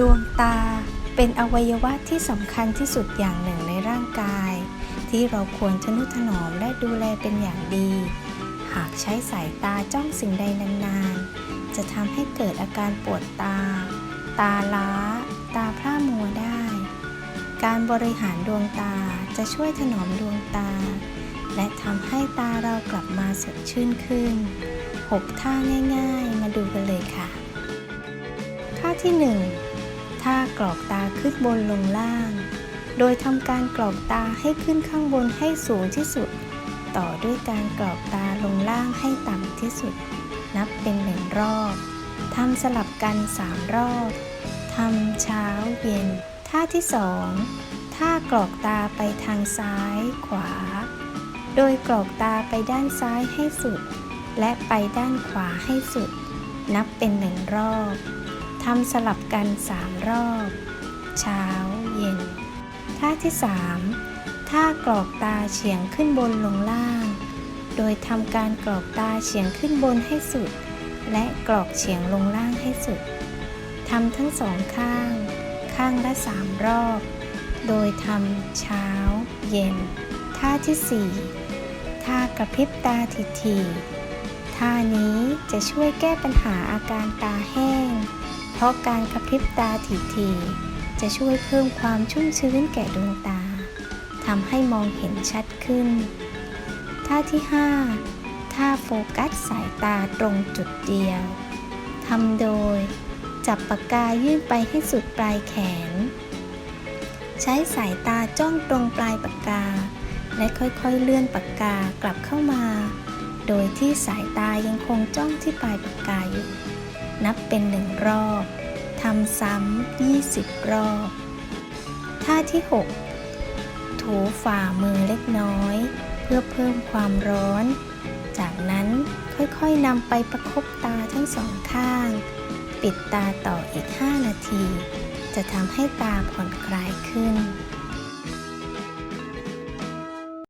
ดวงตาเป็นอวัยวะที่สำคัญที่สุดอย่างหนึ่งในร่างกาย ที่เราควรทนุถนอมและดูแลเป็นอย่างดี หากใช้สายตาจ้องสิ่งใดนานๆ จะทำให้เกิดอาการปวดตา ตาล้า ตาพร่ามัวได้ การบริหารดวงตาจะช่วยถนอมดวงตา และทำให้ตาเรากลับมาสดชื่นขึ้น 6 ท่าง่าย ๆ มาดูกันเลยค่ะ ท่าที่ 1 ท่ากรอกตาขึ้นบนลงล่าง โดยทำการกรอกตาให้ขึ้นข้างบนให้สูงที่สุด ต่อด้วยการกรอกตาลงล่างให้ต่ำที่สุด นับเป็นหนึ่งรอบทำสลับกันสามรอบทำเช้าเย็น ท่าที่สองท่ากรอกตาไปทางซ้ายขวา โดยกรอกตาไปด้านซ้ายให้สุด และไปด้านขวาให้สุด นับเป็นหนึ่งรอบ ทำสลับกันสามรอบ เช้าเย็น ท่าที่สามท่ากรอกตาเฉียงขึ้นบนลงล่าง โดยทำการกรอกตาเฉียงขึ้นบนให้สุด และกรอกเฉียงลงล่างให้สุดทำทั้งสองข้าง ข้างละสามรอบ โดยทำเช้า เย็น ท่าที่สี่ท่ากระพริบตาทีๆท่านี้จะช่วยแก้ปัญหาอาการตาแห้ง เพราะการกระพริบตาทีๆจะช่วยเพิ่มความชุ่มชื้นแก่ดวงตาทำให้มองเห็นชัดขึ้น ท่าที่ 5 ท่าโฟกัสสายตาตรงจุดเดียวทำโดย จับปากกายื่นไปให้สุดปลายแขน ใช้สายตาจ้องตรงปลายปากกา และค่อยๆเลื่อนปากกากลับเข้ามา โดยที่สายตายังคงจ้องที่ปลายปากกาอยู่ นับเป็นหนึ่งรอบทำซ้ำ 20 รอบ ท่าที่ 6 ถูฝ่ามือเล็กน้อย เพื่อเพิ่มความร้อน จากนั้นค่อยๆนำไปประคบตาทั้งสองข้าง ปิดตาต่ออีก 5 นาที จะทำให้ตาผ่อนคลายขึ้น